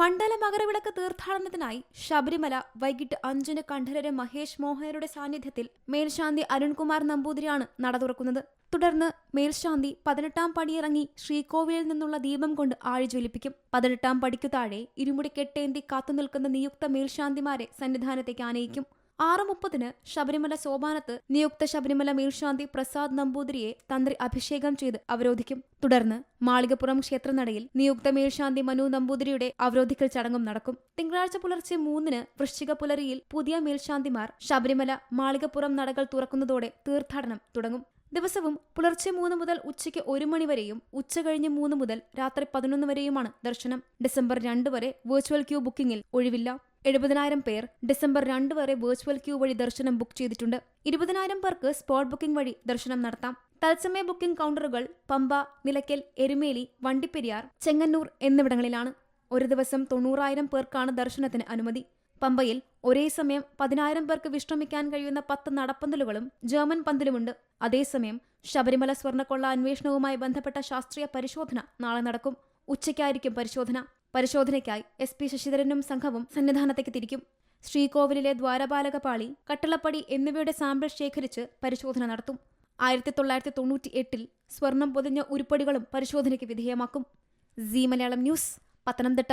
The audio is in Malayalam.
മണ്ഡല മകരവിളക്ക് തീർത്ഥാടനത്തിനായി ശബരിമല വൈകിട്ട് അഞ്ചിന് കണ്ഠരര് മഹേഷ് മോഹനരുടെ സാന്നിധ്യത്തിൽ മേൽശാന്തി അരുൺകുമാർ നമ്പൂതിരിയാണ് നട തുറക്കുന്നത്. തുടർന്ന് മേൽശാന്തി പതിനെട്ടാം പടിയിറങ്ങി ശ്രീകോവിലിൽ നിന്നുള്ള ദീപം കൊണ്ട് ആഴിജ്വലിപ്പിക്കും. പതിനെട്ടാം പടിക്കു താഴെ ഇരുമുടി കെട്ടേന്തി കാത്തുനിൽക്കുന്ന നിയുക്ത മേൽശാന്തിമാരെ സന്നിധാനത്തേക്ക് ആനയിക്കും. ആറ് മുപ്പതിന് ശബരിമല സോപാനത്ത് നിയുക്ത ശബരിമല മേൽശാന്തി പ്രസാദ് നമ്പൂതിരിയെ തന്ത്രി അഭിഷേകം ചെയ്ത് അവരോധിക്കും. തുടർന്ന് മാളികപ്പുറം ക്ഷേത്രനടയിൽ നിയുക്ത മേൽശാന്തി മനു നമ്പൂതിരിയുടെ അവരോധിക്കൽ ചടങ്ങും നടക്കും. തിങ്കളാഴ്ച പുലർച്ചെ മൂന്നിന് വൃശ്ചിക പുലരിയിൽ പുതിയ മേൽശാന്തിമാർ ശബരിമല മാളികപ്പുറം നടകൾ തുറക്കുന്നതോടെ തീർത്ഥാടനം തുടങ്ങും. ദിവസവും പുലർച്ചെ മൂന്ന് മുതൽ ഉച്ചയ്ക്ക് ഒരു മണി വരെയും ഉച്ച കഴിഞ്ഞ് മൂന്ന് മുതൽ രാത്രി പതിനൊന്ന് വരെയുമാണ് ദർശനം. ഡിസംബർ രണ്ട് വരെ വെർച്വൽ ക്യൂ ബുക്കിംഗിൽ ഒഴിവില്ല. എഴുപതിനായിരം പേർ ഡിസംബർ രണ്ട് വരെ വെർച്വൽ ക്യൂ വഴി ദർശനം ബുക്ക് ചെയ്തിട്ടുണ്ട്. ഇരുപതിനായിരം പേർക്ക് സ്പോട്ട് ബുക്കിംഗ് വഴി ദർശനം നടത്താം. തത്സമയ ബുക്കിംഗ് കൗണ്ടറുകൾ പമ്പ നിലയ്ക്കൽ എരുമേലി വണ്ടിപ്പെരിയാർ ചെങ്ങന്നൂർ എന്നിവിടങ്ങളിലാണ്. ഒരു ദിവസം തൊണ്ണൂറായിരം പേർക്കാണ് ദർശനത്തിന് അനുമതി. പമ്പയിൽ ഒരേ സമയം പതിനായിരം പേർക്ക് വിശ്രമിക്കാൻ കഴിയുന്ന പത്ത് നടപ്പന്തലുകളും ജർമ്മൻ പന്തലുമുണ്ട്. അതേസമയം ശബരിമല സ്വർണക്കൊള്ള അന്വേഷണവുമായി ബന്ധപ്പെട്ട ശാസ്ത്രീയ പരിശോധന നാളെ നടക്കും. ഉച്ചയ്ക്കായിരിക്കും പരിശോധന. പരിശോധനയ്ക്കായി എസ് പി ശശിധരനും സംഘവും സന്നിധാനത്തേക്ക് തിരിക്കും. ശ്രീകോവിലിലെ ദ്വാരപാലക പാളി കട്ടളപ്പടി എന്നിവയുടെ സാമ്പിൾ ശേഖരിച്ച് പരിശോധന നടത്തും. ആയിരത്തി തൊള്ളായിരത്തി തൊണ്ണൂറ്റി എട്ടിൽ സ്വർണം പൊതിഞ്ഞ ഉരുപ്പടികളും പരിശോധനയ്ക്ക് വിധേയമാക്കും. C Malayalam news Pathanamthitta.